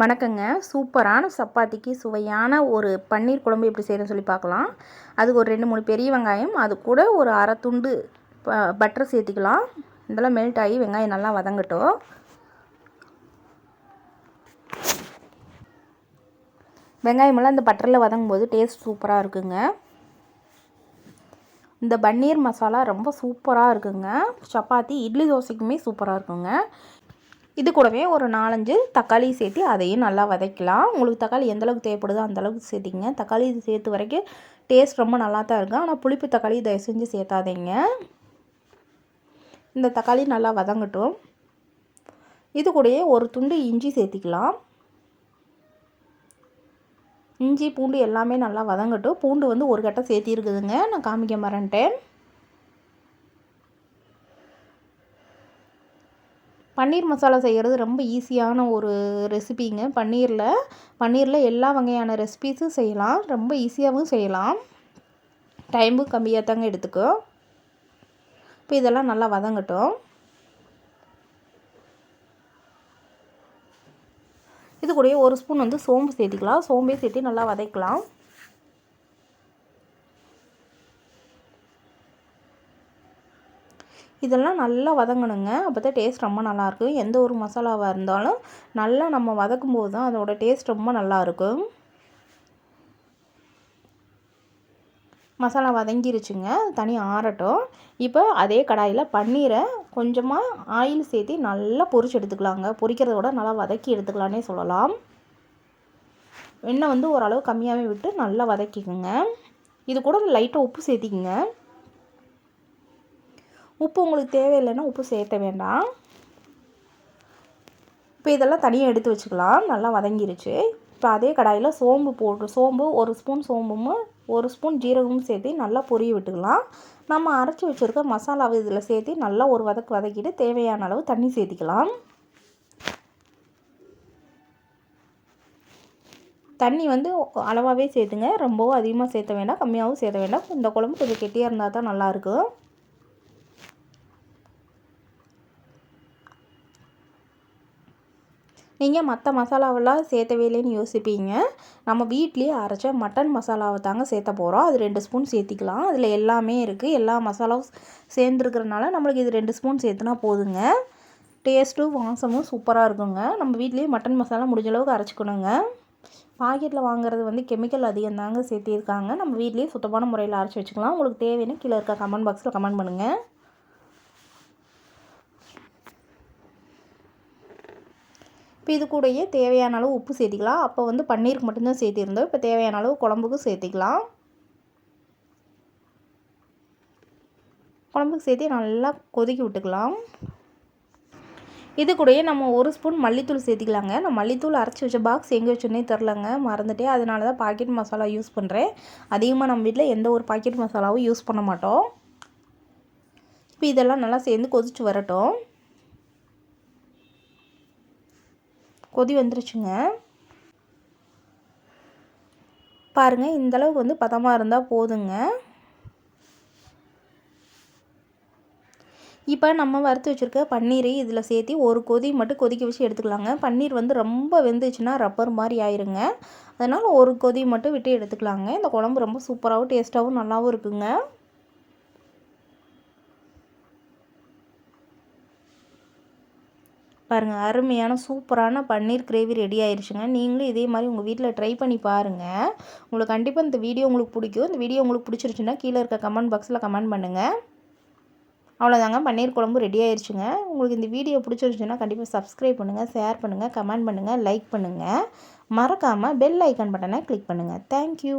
வணக்கங்க. சூப்பரான சப்பாத்திக்கு சுவையான ஒரு பன்னீர் குழம்பு எப்படி செய்கிறேன்னு சொல்லி பார்க்கலாம். அதுக்கு ஒரு ரெண்டு மூணு பெரிய வெங்காயம் அது கூட ஒரு அரை துண்டு பட்டர் சேர்த்திக்கலாம். இதெல்லாம் மெல்ட் ஆகி வெங்காயம் நல்லா வதங்கட்டும். வெங்காயமெல்லாம் இந்த பட்டரில் வதங்கும் போது டேஸ்ட் சூப்பராக இருக்குங்க. இந்த பன்னீர் மசாலா ரொம்ப சூப்பராக இருக்குங்க. சப்பாத்தி இட்லி தோசைக்குமே சூப்பராக இருக்குங்க. இது கூடவே ஒரு நாலஞ்சு தக்காளி சேர்த்து அதையும் நல்லா வதக்கலாம். உங்களுக்கு தக்காளி எந்தளவுக்கு தேவைப்படுதோ அந்தளவுக்கு சேர்த்திங்க தக்காளி சேர்த்து வரைக்கும் டேஸ்ட் ரொம்ப நல்லா தான் இருக்கும். ஆனால் புளிப்பு தக்காளி தயவு செஞ்சு சேர்த்தாதீங்க. இந்த தக்காளி நல்லா வதங்கட்டும். இது கூடயே ஒரு துண்டு இஞ்சி சேர்த்திக்கலாம். இஞ்சி பூண்டு எல்லாமே நல்லா வதங்கட்டும். பூண்டு வந்து ஒரு கட்டை சேர்த்திருக்குதுங்க. நான் காமிக்க மறன்ட்டேன் பன்னீர் மசாலா செய்கிறது ரொம்ப ஈஸியான ஒரு ரெசிபிங்க. பன்னீரில் பன்னீரில் எல்லா வகையான ரெசிபீஸும் செய்யலாம். ரொம்ப ஈஸியாகவும் செய்யலாம். டைமும் கம்மியாக தாங்க எடுத்துக்கும் இப்போ இதெல்லாம் நல்லா வதங்கட்டும். இது கூடயே ஒரு ஸ்பூன் வந்து சோம்பு சேர்த்திக்கலாம். சோம்பே சேர்த்து நல்லா வதக்கலாம். இதெல்லாம் நல்லா வதங்கணுங்க. அப்போ தான் டேஸ்ட் ரொம்ப நல்லாயிருக்கும் எந்த ஒரு மசாலாவாக இருந்தாலும் நல்லா நம்ம வதக்கும் போது தான் அதோட டேஸ்ட் ரொம்ப நல்லாயிருக்கும் மசாலா வதங்கிருச்சுங்க. தனி ஆறட்டும். இப்போ அதே கடாயில் பன்னீரை கொஞ்சமாக ஆயில் சேர்த்து நல்லா பொரிச்சு எடுத்துக்கலாங்க. பொரிக்கிறத விட நல்லா வதக்கி எடுத்துக்கலான்னே சொல்லலாம். எண்ணெய் வந்து ஓரளவு கம்மியாகவே விட்டு நல்லா வதக்கிக்கோங்க. இது கூட லைட்டாக உப்பு சேர்த்திக்கங்க. உப்பு உங்களுக்கு தேவையில்லைன்னா உப்பு சேர்த்த வேண்டாம். இப்போ இதெல்லாம் தனியாக எடுத்து வச்சுக்கலாம். நல்லா வதங்கிருச்சு. இப்போ அதே கடாயில் சோம்பு போட்டு சோம்பு ஒரு ஸ்பூன் சோம்பும் ஒரு ஸ்பூன் ஜீரகமும் சேர்த்து நல்லா பொரிய விட்டுக்கலாம். நம்ம அரைச்சி வச்சுருக்க மசாலாவை இதில் சேர்த்து நல்லா ஒரு வதக்கு வதக்கிட்டு தேவையான அளவு தண்ணி சேர்த்திக்கலாம். தண்ணி வந்து அளவாகவே சேர்த்துங்க. ரொம்பவும் அதிகமாக சேர்த்த வேண்டாம் கம்மியாகவும் சேர்த்த வேண்டாம். இந்த குழம்பு கொஞ்சம் கெட்டியாக இருந்தால் தான் நல்லாயிருக்கும் நீங்கள் மற்ற மசாலாவெல்லாம் சேர்த்தவே இல்லைன்னு யோசிப்பீங்க. நம்ம வீட்லேயே அரைச்ச மட்டன் மசாலாவை தாங்க சேர்த்த போகிறோம் அது ரெண்டு ஸ்பூன் சேர்த்திக்கலாம். அதில் எல்லாமே இருக்குது எல்லா மசாலாவும் சேர்ந்துருக்கிறனால நம்மளுக்கு இது ரெண்டு ஸ்பூன் சேர்த்துனா போதுங்க. டேஸ்ட்டும் வாசமும் சூப்பராக இருக்குங்க. நம்ம வீட்லேயே மட்டன் மசாலா முடிஞ்ச அளவுக்கு அரைச்சிக்கணுங்க. பாக்கெட்டில் வாங்குறது வந்து கெமிக்கல் அதிகம் தாங்க சேர்த்திருக்காங்க. நம்ம வீட்லேயே சுத்தமான முறையில் அரைச்சி வச்சுக்கலாம். உங்களுக்கு தேவையான கீழே இருக்க கமெண்ட் பாக்ஸில் கமெண்ட் பண்ணுங்கள் இப்போ இது கூடயே தேவையான அளவு உப்பு சேர்த்திக்கலாம். அப்போ வந்து பன்னீருக்கு மட்டும்தான் சேர்த்திருந்தோம். இப்போ தேவையான அளவு குழம்புக்கும் சேர்த்திக்கலாம். குழம்புக்கு சேர்த்து நல்லா கொதிக்க விட்டுக்கலாம். இது கூடயே நம்ம ஒரு ஸ்பூன் மல்லித்தூள் சேர்த்திக்கலாங்க. நான் மல்லித்தூள் அரைச்சி வச்ச பாக்ஸ் எங்கே வச்சுன்னே தெரிலங்க மறந்துட்டே. அதனால தான் பாக்கெட் மசாலா யூஸ் பண்ணுறேன் அதிகமாக நம்ம வீட்டில் எந்த ஒரு பாக்கெட் மசாலாவும் யூஸ் பண்ண மாட்டோம். இப்போ இதெல்லாம் நல்லா சேர்ந்து கொதிச்சு வரட்டும். கொதி வந்துருச்சுங்க. பாருங்கள் இந்தளவுக்கு வந்து பதமாக இருந்தால் போதுங்க. இப்போ நம்ம வறுத்து வச்சுருக்க பன்னீரை இதில் சேர்த்து ஒரு கொதி மட்டும் கொதிக்க வச்சு எடுத்துக்கலாங்க. பன்னீர் வந்து ரொம்ப வெந்துச்சுன்னா ரப்பர் மாதிரி ஆயிருங்க. அதனால் ஒரு கொதி மட்டும் விட்டு எடுத்துக்கலாங்க. இந்த குழம்பு ரொம்ப சூப்பராகவும் டேஸ்ட்டாகவும் நல்லாவும் இருக்குங்க. பாருங்கள் அருமையான சூப்பரான பன்னீர் கிரேவி ரெடி ஆயிடுச்சுங்க நீங்களும் இதே மாதிரி உங்கள் வீட்டில் ட்ரை பண்ணி பாருங்கள் உங்களுக்கு கண்டிப்பாக இந்த வீடியோ உங்களுக்கு பிடிக்கும். இந்த வீடியோ உங்களுக்கு பிடிச்சிருச்சுன்னா கீழே இருக்க கமெண்ட் பாக்ஸில் கமெண்ட் பண்ணுங்கள் அவ்வளோதாங்க பன்னீர் குழம்பு ரெடி ஆயிடுச்சுங்க உங்களுக்கு இந்த வீடியோ பிடிச்சிருச்சுன்னா கண்டிப்பாக சப்ஸ்கிரைப் பண்ணுங்கள் ஷேர் பண்ணுங்கள் கமெண்ட் பண்ணுங்கள் லைக் பண்ணுங்கள் மறக்காமல் பெல் ஐக்கான் பட்டனை கிளிக் பண்ணுங்கள் தேங்க்யூ